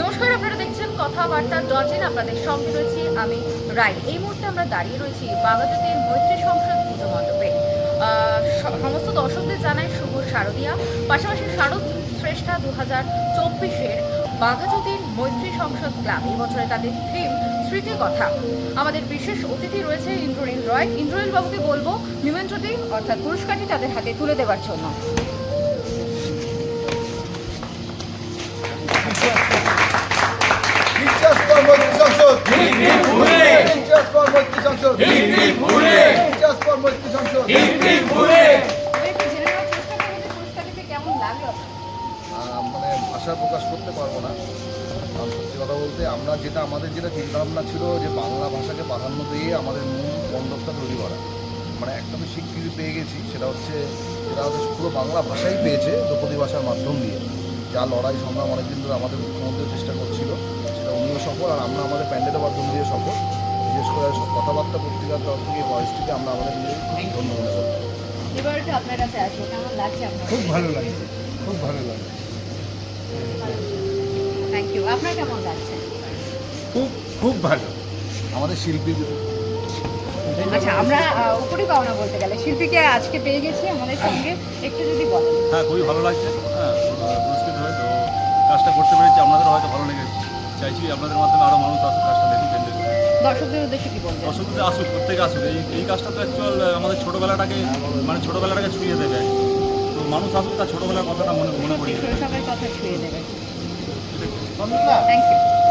নমস্কার, আপনারা দেখছেন কথাবার্তা। ডটেন আপনাদের সঙ্গে রয়েছি আমি রাই এই মুহূর্তে আমরা দাঁড়িয়ে রয়েছি বাগাজতীর মৈত্রী সংসদ পুজো মণ্ডপে। সমস্ত দর্শকদের জানাই শুভ শারদীয়া। পাশাপাশি শারদ শ্রেষ্ঠা দু হাজার চব্বিশের বাঘাযতীন মৈত্রী সংসদ ক্লাব। এই বছরে তাদের থিম স্মৃতি কথা। আমাদের বিশেষ অতিথি রয়েছে ইন্দ্রনীল রয়। ইন্দ্রনীল বাবুকে বলব নিমন্ত্রণটি অর্থাৎ পুরস্কারটি তাদের হাতে তুলে দেওয়ার জন্য। ভাষা প্রকাশ করতে পারব না। সত্যি কথা বলতে আমরা যেটা আমাদের যেটা চিন্তাভাবনা ছিল যে বাংলা ভাষাকে প্রাধান্য দিয়ে আমাদের মূল মণ্ডপটা তৈরি করা। মানে একটা তো স্বীকৃতি পেয়ে গেছি সেটা হচ্ছে যেটা হচ্ছে পুরো বাংলা ভাষাই পেয়েছে দ্রৌপদী ভাষার মাধ্যম দিয়ে। যা লড়াই সংগ্রাম অনেকদিন ধরে আমাদের মুখ্যমন্ত্রী চেষ্টা করছিল সেটা উনিও সফল আর আমরা আমাদের প্যান্ডেলের মাধ্যম দিয়ে সফল। বিশেষ করে সব কথাবার্তা পত্রিকার তরফ থেকে ভয়েসটিকে আমরা আমাদের নিজেদের খুবই ধন্য মনে করি। এবার একটু আপনার কাছে আসব কেমন লাগছে আপনার? খুব ভালো লাগে খুব ভালো থ্যাংক ইউ আপনার কেমন লাগছে খুব খুব ভালো। আমাদের শিল্পী আচ্ছা আমরা আহ, উপরই পাওনা বলতে গেলে শিল্পীকে আজকে পেয়ে গেছি আমাদের সঙ্গে। একটু যদি বলেন। হ্যাঁ খুবই ভালো লাগছে। হ্যাঁ পুরস্কৃত হয়ে তো কাজটা করতে পেরেছি। আপনাদেরও হয়তো ভালো লেগেছে চাইছি আপনাদের মাধ্যমে আরও মানুষ আসুক কাজটা দেখি। প্যান্ডেল দর্শকদের উদ্দেশ্যে কি বলবেন? অসুবিধা আসুক প্রত্যেকে আসুক। এই এই কাজটা তো অ্যাকচুয়াল আমাদের ছোটোবেলাটাকে মানে ছোটোবেলাটাকে ছুঁয়ে দেবে। তো মানুষ আসুক তার ছোটোবেলার কথাটা মনে মনে দেবে। শৈশবের কথা ছুঁয়ে দেবে। Thank you.